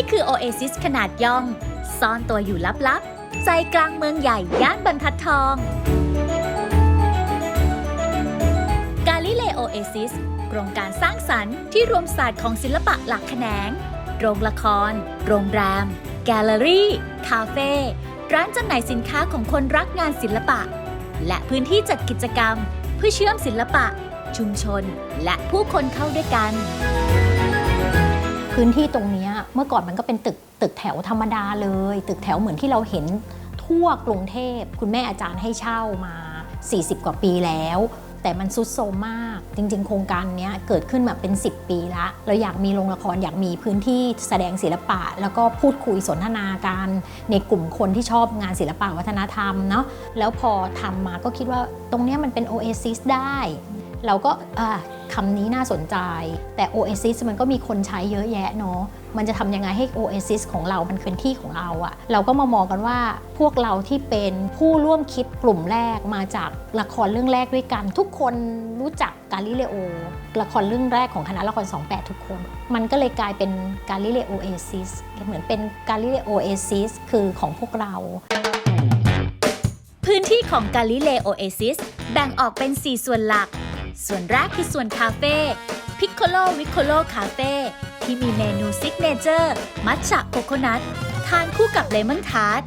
นี่คือโอเอซิสขนาดย่อม ซ่อนตัวอยู่ลับๆ ใจกลางเมืองใหญ่ย่านบรรทัดทอง กาลิเลโอเอซิสโครงการสร้างสรรค์ที่รวมศาสตร์ของศิลปะหลักแขนง โรงละคร โรงแรม แกลเลอรี่ คาเฟ่ ร้านจำหน่ายสินค้าของคนรักงานศิลปะ และพื้นที่จัดกิจกรรม เพื่อเชื่อมศิลปะ ชุมชน และผู้คนเข้าด้วยกัน พื้นที่ตรงนี้เมื่อก่อนมันก็เป็นตึกตึกแถวธรรมดาเลย ตึกแถวเหมือนที่เราเห็นทั่วกรุงเทพ คุณแม่อาจารย์ให้เช่ามา 40 กว่าปีแล้ว แต่มันซุดโซมมาก จริง ๆ โครงการนี้เกิดขึ้นมาเป็น 10 ปีละ เราอยากมีโรงละครอยากมีพื้นที่แสดงศิลปะ แล้วก็พูดคุยสนทนากันในกลุ่มคนที่ชอบงานศิลปะวัฒนธรรมเนาะแล้วพอทำมาก็คิดว่าตรงนี้มันเป็นโอเอซิสได้ เราก็ คำนี้น่าสนใจ แต่ Oasis มันก็มีคนใช้เยอะแยะเนาะมันจะทำยังไงให้ Oasis ของเรา มันเป็นที่ของเราอะเราก็มามองกันว่าพวกเราที่เป็นผู้ร่วมคิดกลุ่มแรกมาจากละครเรื่องแรกด้วยกัน ทุกคนรู้จักกาลิเลโอละครเรื่องแรกของคณะละคร 28 ทุกคน มันก็เลยกลายเป็นกาลิเลโอเอซิสเหมือนเป็นกาลิเลโอเอซิสคือของพวกเราพื้นที่ของกาลิเลโอเอซิสแบ่งออกเป็น 4 ส่วนหลัก ส่วนแรกคือส่วนคาเฟ่พิคโคโลวิคโคโลคาเฟ่ที่มีเมนูซิกเนเจอร์ มัทฉะโคโคนัททานคู่กับเลมอนทาร์ต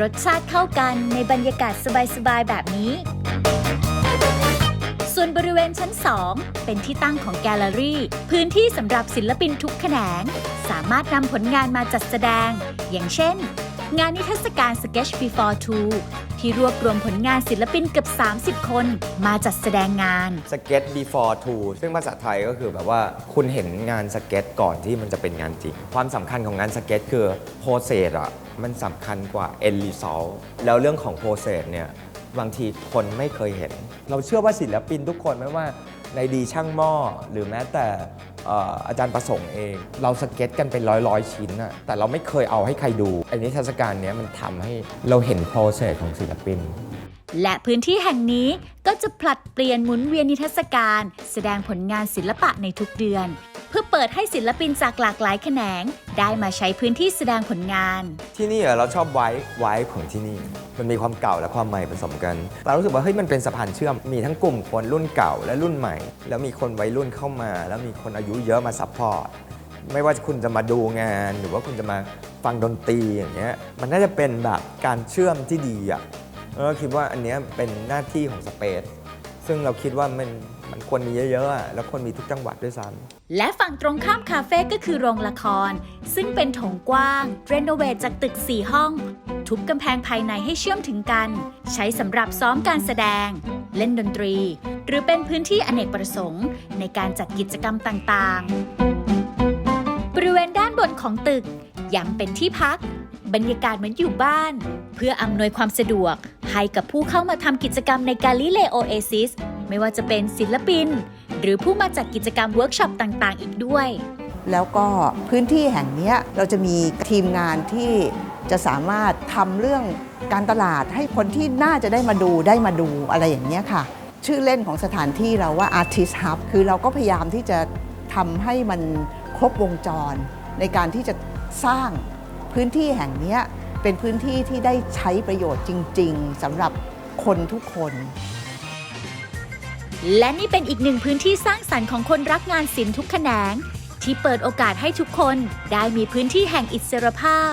รสชาติเข้ากันในบรรยากาศสบาย ๆ แบบนี้ ส่วนบริเวณชั้น 2 เป็นที่ตั้งของแกลเลอรี่ พื้นที่สำหรับศิลปินทุกแขนง สามารถนำผลงานมาจัดแสดง อย่างเช่น งานนิทรรศการ Sketch Before Two ที่รวบรวมผลงานศิลปินเกือบ 30 คน มาจัดแสดงงาน สเก็ต before to ซึ่งภาษาไทยก็คือแบบว่าคุณเห็นงานสเก็ตก่อนที่มันจะเป็นงานจริง ความสำคัญของงานสเก็ตคือโปรเซสอะมันสำคัญกว่า end result แล้วเรื่องของโปรเซสเนี่ยบางทีคนไม่เคยเห็น เราเชื่อว่าศิลปินทุกคนไม่ว่าในดีช่างหม้อหรือแม้แต่ อ่ออาจารย์ประสงค์เอง เราสเก็ตกันเป็นร้อยร้อยๆ ชิ้นอะแต่เราไม่เคยเอาให้ใครดู อันนี้เทศกาลเนี้ยมันทำให้เราเห็นโปรเซสของศิลปิน และพื้นที่แห่งนี้ก็จะผลัดเปลี่ยนหมุนเวียนนิทรรศการ แสดงผลงานศิลปะในทุกเดือน เพื่อเปิดให้ศิลปินจากหลากหลายแขนง ได้มาใช้พื้นที่แสดงผลงาน ที่นี่อะเราชอบไว้ไว้ของที่นี่ มันมีความเก่าและความใหม่ผสมกันเรารู้สึกว่าเฮ้ยมันเป็นสะพานเชื่อมมีทั้งกลุ่มคนรุ่นเก่าและรุ่นใหม่ แล้วมีคนวัยรุ่นเข้ามา แล้วมีคนอายุเยอะมาซัพพอร์ตไม่ว่าคุณจะมาดูงาน หรือว่าคุณจะมาฟังดนตรีอย่างเงี้ยมันน่าจะเป็นแบบการเชื่อมที่ดีอะเราคิดว่าอันเนี้ยเป็นหน้าที่ของสเปซซึ่งเราคิดว่ามันมันควรมีเยอะๆ แล้วควรมีทุกจังหวัดด้วยซ้ำและฝั่งตรงข้ามคาเฟ่ก็คือโรงละคร ซึ่งเป็นโถงกว้าง เรโนเวทจากตึก 4 ห้อง ทุบกำแพงภายในให้เชื่อมถึงกัน ใช้สำหรับซ้อมการแสดง เล่นดนตรี หรือเป็นพื้นที่อเนกประสงค์ ในการจัดกิจกรรมต่างๆ บริเวณด้านบนของตึกยังเป็นที่พัก บรรยากาศเหมือนอยู่บ้าน เพื่ออำนวยความสะดวก ให้กับผู้เข้ามาทำกิจกรรมในกาลิเลโอเอซิสไม่ว่าจะเป็นศิลปิน หรือผู้มาจัดกิจกรรมเวิร์กช็อปต่างๆ อีกด้วยแล้วก็พื้นที่แห่งนี้เราจะมีทีมงานที่ จะสามารถทำเรื่องการตลาดให้คนที่น่าจะได้มาดูได้มาดูอะไรอย่างนี้ค่ะ ชื่อเล่นของสถานที่เราว่า Artist Hub คือเราก็พยายามที่จะทำให้มันครบวงจร ในการที่จะสร้างพื้นที่แห่งนี้เป็นพื้นที่ที่ได้ใช้ประโยชน์จริง ๆสำหรับคนทุกคน และนี่เป็นอีกหนึ่งพื้นที่สร้างสรรค์ของคนรักงานศิลป์ทุกแขนง ที่เปิดโอกาสให้ทุกคนได้มีพื้นที่แห่งอิสรภาพ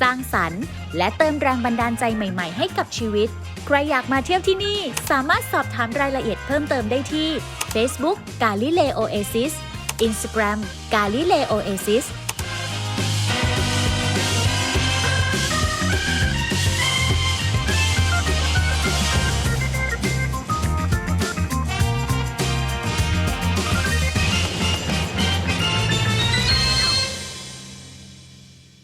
สร้างสรรค์ และเติมแรงบันดาลใจใหม่ๆ ให้กับชีวิต ใครอยากมาเที่ยวที่นี่ สามารถสอบถามรายละเอียดเพิ่มเติมได้ที่ Facebook Galileo Oasis Instagram Galileo Oasis